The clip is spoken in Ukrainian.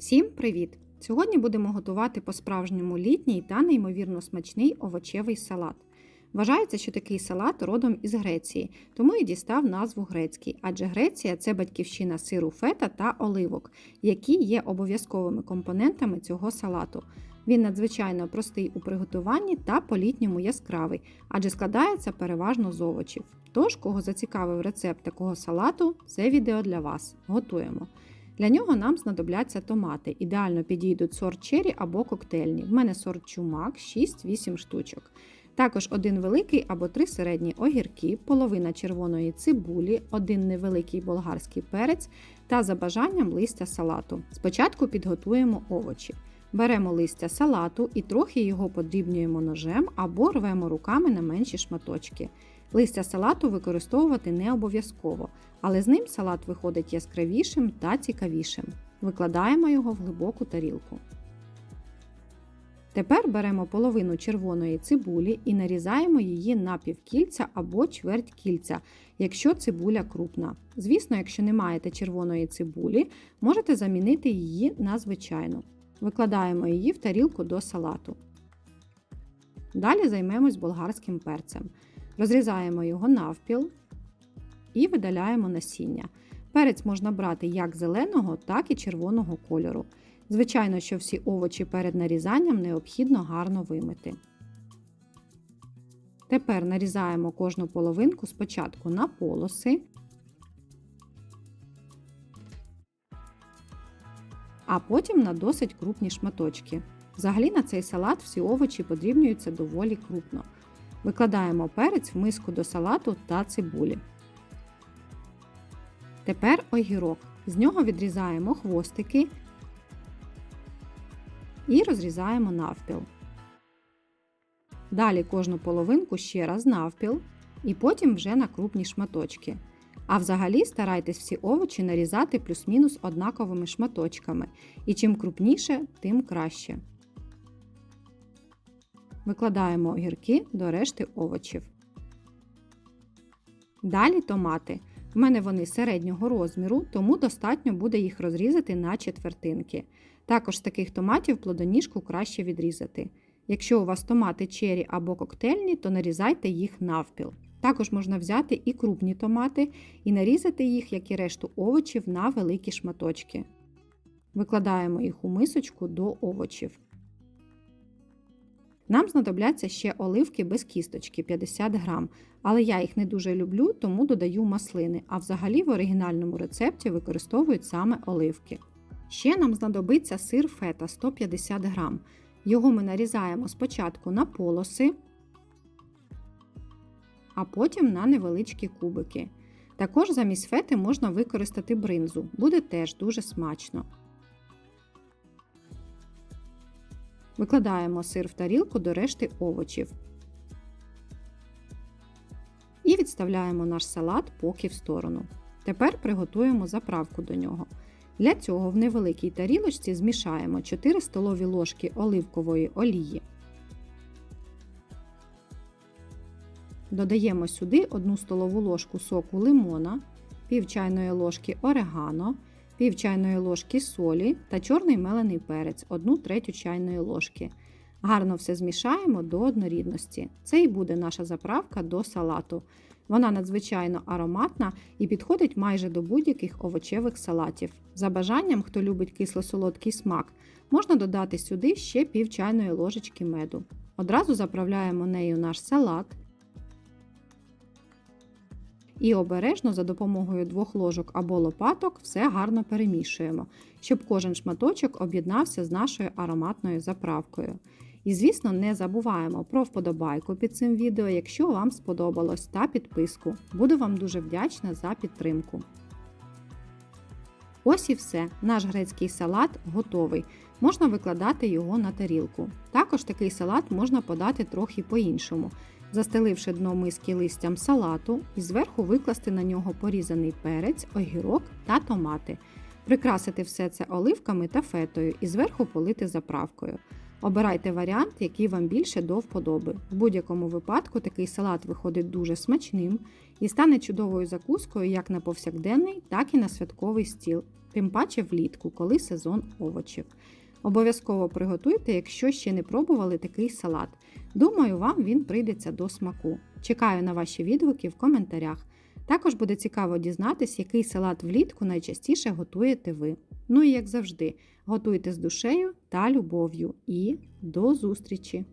Всім привіт! Сьогодні будемо готувати по-справжньому літній та неймовірно смачний овочевий салат. Вважається, що такий салат родом із Греції, тому і дістав назву грецький, адже Греція це батьківщина сиру фета та оливок, які є обов'язковими компонентами цього салату. Він надзвичайно простий у приготуванні та по-літньому яскравий, адже складається переважно з овочів. Тож, кого зацікавив рецепт такого салату, це відео для вас. Готуємо. Для нього нам знадобляться томати. Ідеально підійдуть сорт черрі або коктейльні. В мене сорт чумак 6-8 штучок. Також один великий або три середні огірки, половина червоної цибулі, один невеликий болгарський перець та за бажанням листя салату. Спочатку підготуємо овочі. Беремо листя салату і трохи його подрібнюємо ножем або рвемо руками на менші шматочки. Листя салату використовувати не обов'язково, але з ним салат виходить яскравішим та цікавішим. Викладаємо його в глибоку тарілку. Тепер беремо половину червоної цибулі і нарізаємо її на півкільця або чверть кільця, якщо цибуля крупна. Звісно, якщо не маєте червоної цибулі, можете замінити її на звичайну. Викладаємо її в тарілку до салату. Далі займемось болгарським перцем. Розрізаємо його навпіл і видаляємо насіння. Перець можна брати як зеленого, так і червоного кольору. Звичайно, що всі овочі перед нарізанням необхідно гарно вимити. Тепер нарізаємо кожну половинку спочатку на полоси, а потім на досить крупні шматочки. Взагалі на цей салат всі овочі подрібнюються доволі крупно. Викладаємо перець в миску до салату та цибулі. Тепер огірок. З нього відрізаємо хвостики і розрізаємо навпіл. Далі кожну половинку ще раз навпіл і потім вже на крупні шматочки. А взагалі старайтесь всі овочі нарізати плюс-мінус однаковими шматочками. І чим крупніше, тим краще. Викладаємо огірки до решти овочів. Далі томати. В мене вони середнього розміру, тому достатньо буде їх розрізати на четвертинки. Також з таких томатів плодоніжку краще відрізати. Якщо у вас томати чері або коктейльні, то нарізайте їх навпіл. Також можна взяти і крупні томати і нарізати їх, як і решту овочів, на великі шматочки. Викладаємо їх у мисочку до овочів. Нам знадобляться ще оливки без кісточки 50 грам, але я їх не дуже люблю, тому додаю маслини, а взагалі в оригінальному рецепті використовують саме оливки. Ще нам знадобиться сир фета 150 грам. Його ми нарізаємо спочатку на полоси, а потім на невеличкі кубики. Також замість фети можна використати бринзу, буде теж дуже смачно. Викладаємо сир в тарілку до решти овочів. І відставляємо наш салат поки в сторону. Тепер приготуємо заправку до нього. Для цього в невеликій тарілочці змішаємо 4 столові ложки оливкової олії. Додаємо сюди 1 столову ложку соку лимона, пів чайної ложки орегано, пів чайної ложки солі та чорний мелений перець 1 третю чайної ложки. Гарно все змішаємо до однорідності. Це і буде наша заправка до салату. Вона надзвичайно ароматна і підходить майже до будь-яких овочевих салатів. За бажанням, хто любить кисло-солодкий смак, можна додати сюди ще пів чайної ложечки меду. Одразу заправляємо нею наш салат. І обережно за допомогою двох ложок або лопаток все гарно перемішуємо, щоб кожен шматочок об'єднався з нашою ароматною заправкою. І, звісно, не забуваємо про вподобайку під цим відео, якщо вам сподобалось, та підписку. Буду вам дуже вдячна за підтримку. Ось і все. Наш грецький салат готовий. Можна викладати його на тарілку. Також такий салат можна подати трохи по-іншому, застеливши дно миски листям салату і зверху викласти на нього порізаний перець, огірок та томати. Прикрасити все це оливками та фетою і зверху полити заправкою. Обирайте варіант, який вам більше до вподоби. В будь-якому випадку такий салат виходить дуже смачним і стане чудовою закускою як на повсякденний, так і на святковий стіл, тим паче влітку, коли сезон овочів. Обов'язково приготуйте, якщо ще не пробували такий салат. Думаю, вам він прийдеться до смаку. Чекаю на ваші відгуки в коментарях. Також буде цікаво дізнатись, який салат влітку найчастіше готуєте ви. Ну і як завжди, готуйте з душею та любов'ю. І до зустрічі!